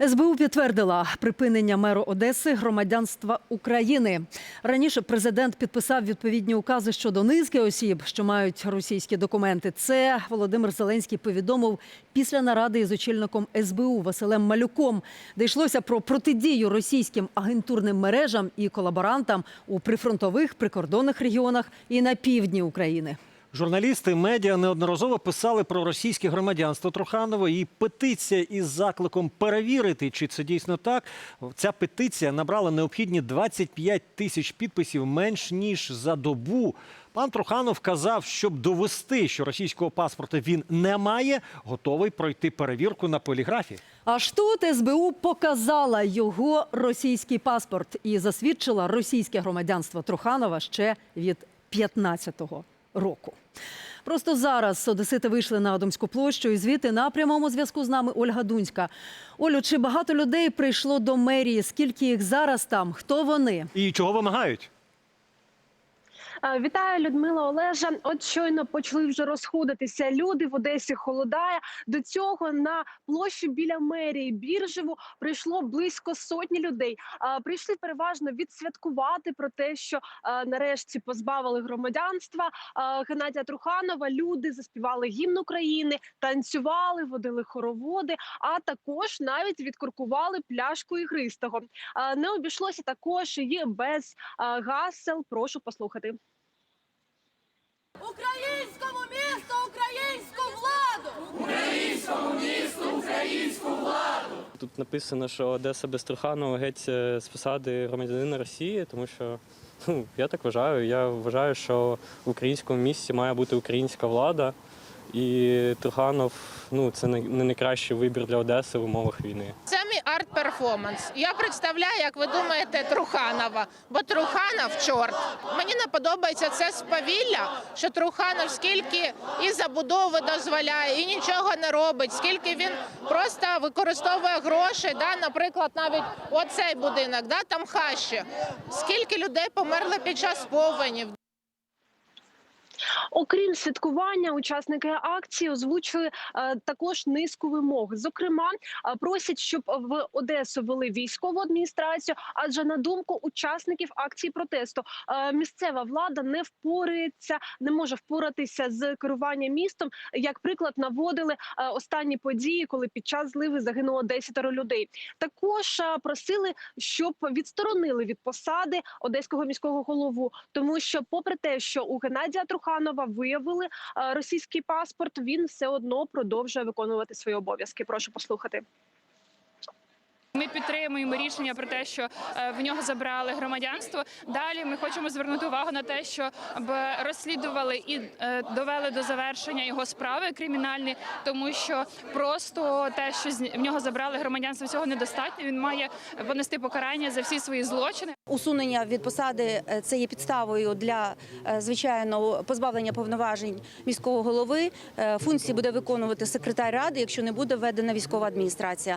СБУ підтвердила припинення меру Одеси громадянства України. Раніше президент підписав відповідні укази щодо низки осіб, що мають російські документи. Це Володимир Зеленський повідомив після наради із очільником СБУ Василем Малюком, де йшлося про протидію російським агентурним мережам і колаборантам у прифронтових прикордонних регіонах і на півдні України. Журналісти медіа неодноразово писали про російське громадянство Труханова і петиція із закликом перевірити, чи це дійсно так. Ця петиція набрала необхідні 25 тисяч підписів менш ніж за добу. Пан Труханов казав, щоб довести, що російського паспорта він не має, готовий пройти перевірку на поліграфі. Аж тут СБУ показала його російський паспорт і засвідчила російське громадянство Труханова ще від 15-го року. Просто зараз одесити вийшли на Адамську площу і звідти на прямому зв'язку з нами Ольга Дунська. Олю, чи багато людей прийшло до мерії? Скільки їх зараз там? Хто вони? І чого вимагають? Е, Вітаю, Людмила Олежа. От щойно почали вже розходитися люди в Одесі. Холодає до цього на площу біля мерії Біржеву прийшло близько сотні людей. Прийшли переважно відсвяткувати про те, що е, нарешті позбавили громадянства е, Геннадія Труханова. Люди заспівали гімн України, танцювали, водили хороводи, а також навіть відкуркували пляшку ігристого. Е, Не обійшлося також і без е, гасел. Прошу послухати. Українському місту українську владу! Українському місту, українську владу! Тут написано, що Одеса без Труханова геть е, з посади громадянина Росії, тому що ну, я так вважаю. Я вважаю, що в українському місті має бути українська влада, і Труханов ну, це не не найкращий вибір для Одеси в умовах війни. Це мій арт-перформанс. Я представляю, як ви думаєте, Труханова, бо Труханов чорт. Мені не подобається це спавілля, що Труханов скільки і забудови дозволяє, і нічого не робить, скільки він просто використовує гроші. Да, наприклад, навіть оцей будинок, да, там хащі. Скільки людей померли під час повенів. Окрім святкування, учасники акції озвучили е, також низку вимог. Зокрема, е, просять, щоб в Одесу вели військову адміністрацію, адже на думку учасників акції протесту е, місцева влада не впорається, не може впоратися з керуванням містом. Як приклад наводили останні події, коли під час зливи загинуло 10 людей. Також просили, щоб відсторонили від посади одеського міського голову, тому що, попри те, що у Геннадія Труханова виявили е, російський паспорт, він все одно продовжує виконувати свої обов'язки. Прошу послухати. Ми підтримуємо рішення про те, що е, в нього забрали громадянство. Далі ми хочемо звернути увагу на те, щоб розслідували і е, довели до завершення його справи кримінальні, тому що просто те, що в нього забрали громадянство, цього недостатньо. Він має понести покарання за всі свої злочини. Усунення від посади це є підставою для е, звичайно позбавлення повноважень міського голови. Функції буде виконувати секретар ради, якщо не буде введена військова адміністрація.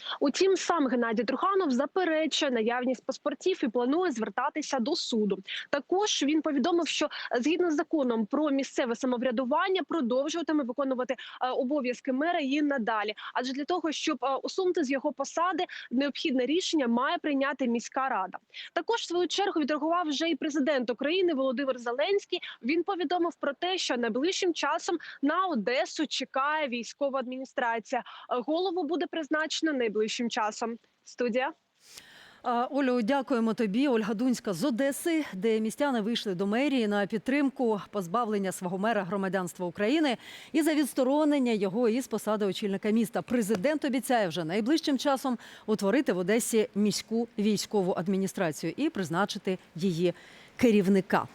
Утім, сам Геннадій Труханов заперечує наявність паспортів і планує звертатися до суду. Також він повідомив, що е, згідно з законом про місцеве самоврядування продовжуватиме виконувати е, обов'язки мера і надалі. Адже для того, щоб е, усунути з його посади, необхідне рішення має прийняти міська рада. Також в свою чергу відреагував вже і президент України Володимир Зеленський. Він повідомив про те, що найближчим часом на Одесу чекає військова адміністрація. Голову буде призначено найближчим часом. Студія. Олю, дякуємо тобі. Ольга Дунська з Одеси, де містяни вийшли до мерії на підтримку позбавлення свого мера громадянства України і за відсторонення його із посади очільника міста. Президент обіцяє вже найближчим часом утворити в Одесі міську військову адміністрацію і призначити її керівника.